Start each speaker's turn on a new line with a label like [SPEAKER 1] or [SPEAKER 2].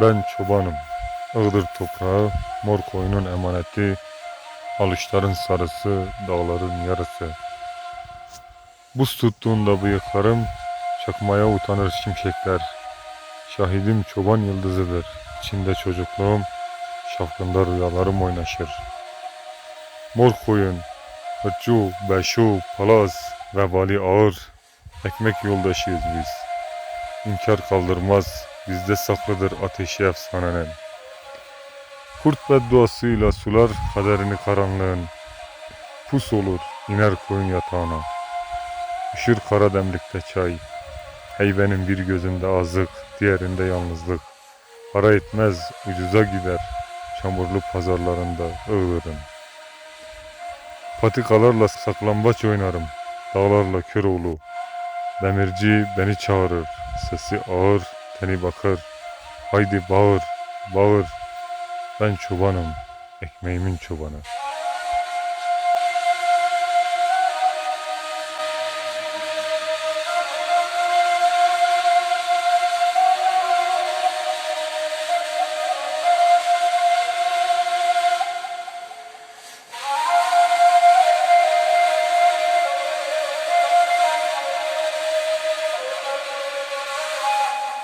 [SPEAKER 1] Ben çobanım. Iğdır toprağı, mor koyunun emaneti, alışların sarısı, dağların yarısı. Buz tuttuğunda bıyıklarım, çakmaya utanır şimşekler. Şahidim çoban yıldızıdır, içinde çocukluğum, şafkında rüyalarım oynaşır. Mor koyun, Hırçu, Beşu, Palas ve Vali Ağır, ekmek yoldaşıyız biz. İnkar kaldırmaz, bizde saklıdır ateşi efsanenin. Kurt bedduasıyla sular kaderini karanlığın. Pus olur, iner koyun yatağına. Üşür kara demlikte çay. Heybenin bir gözünde azlık, diğerinde yalnızlık. Para etmez, ucuza gider. Çamurlu pazarlarında Iğdır'ın. Patikalarla saklambaç oynarım. Dağlarla Köroğlu. Demirci beni çağırır. Sesi ağır, teni bakır. Haydi bağır, bağır. Ben çobanım, ekmeğimin çobanı.